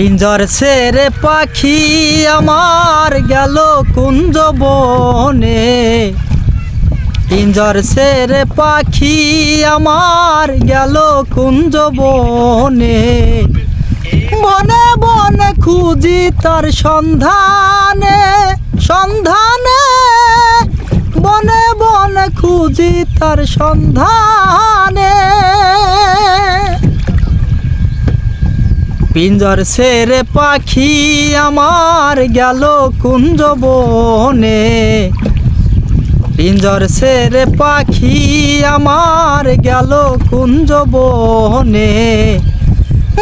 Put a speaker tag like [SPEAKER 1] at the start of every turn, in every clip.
[SPEAKER 1] পিঞ্জর সেরে পাখি আমার গেল কুঞ্জ বনে পিঞ্জর সেরে পাখি আমার গেল কুঞ্জ বনে বনে বনে খুঁজি তার সন্ধানে সন্ধানে। বনে বনে খুঁজি তার সন্ধানে। পিঞ্জর সেরে পাখি আমার গেল কুঞ্জ বনে। পিঞ্জর সেরে পাখি আমার গেল কুঞ্জ বনে।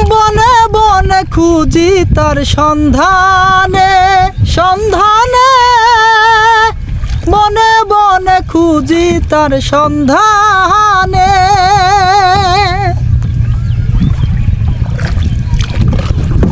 [SPEAKER 1] বনে বনে খুঁজি তার সন্ধানে সন্ধানে। বনে বনে খুঁজি তার সন্ধানে।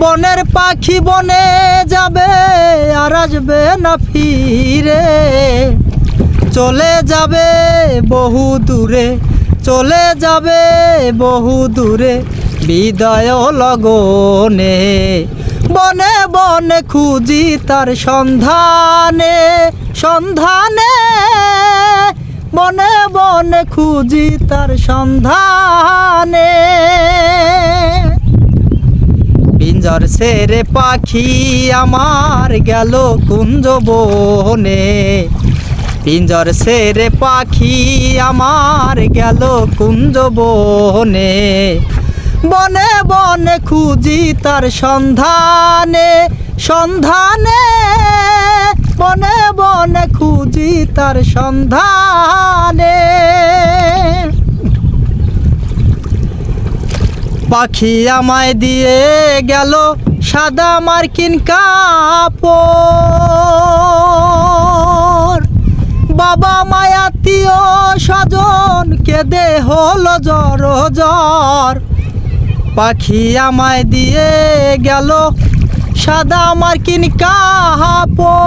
[SPEAKER 1] বনের পাখি বনে যাবে আর আসবে না ফিরে। চলে যাবে বহু দূরে, চলে যাবে বহু দূরে বিদায় লগনে। বনে বনে খুঁজি তার সন্ধানে সন্ধানে। বনে বনে খুঁজি তার সন্ধানে। পিঞ্জর সেরে পাখি আমার গেল কুঞ্জ বনে। পিঞ্জর সেরে পাখি আমার গেল কুঞ্জ বনে। বনে বনে খুঁজি তার সন্ধানে সন্ধানে। বনে বনে খুঁজি তার সন্ধানে। পাখি আমায় দিয়ে গেল সাদা মার্কিন কাপড়। বাবা মায়াতীয় স্বজন কেঁদে হলো জ্বর জ্বর। পাখি আমায় দিয়ে গেল সাদা মার্কিন কাপড়।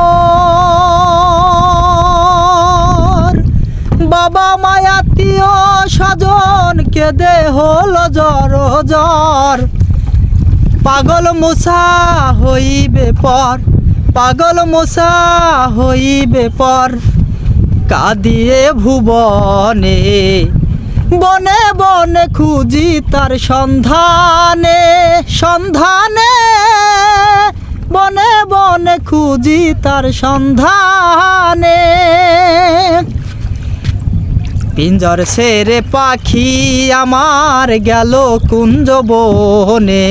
[SPEAKER 1] কেঁদে হলো জ্বর জ্বর পাগল মশা হইবে পর, পাগল মশা হইবে পর। কাঁদিয়ে ভুবনে, বনে বনে খুঁজি তার সন্ধানে সন্ধানে। বনে বনে খুঁজি তার সন্ধানে। পিঞ্জর সেরে পাখি আমার গেল কুঞ্জ বনে।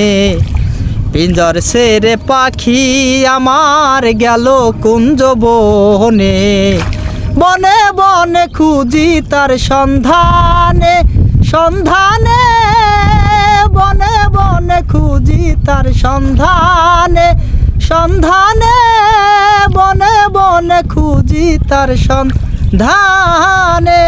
[SPEAKER 1] পিঞ্জর সেরে পাখি আমার গেল কুঞ্জ বনে। বনে বনে খুঁজি তার সন্ধানে সন্ধানে। বনে বনে খুঁজি তার সন্ধানে সন্ধানে। বনে বনে খুঁজি তার সন্ধানে। ধানে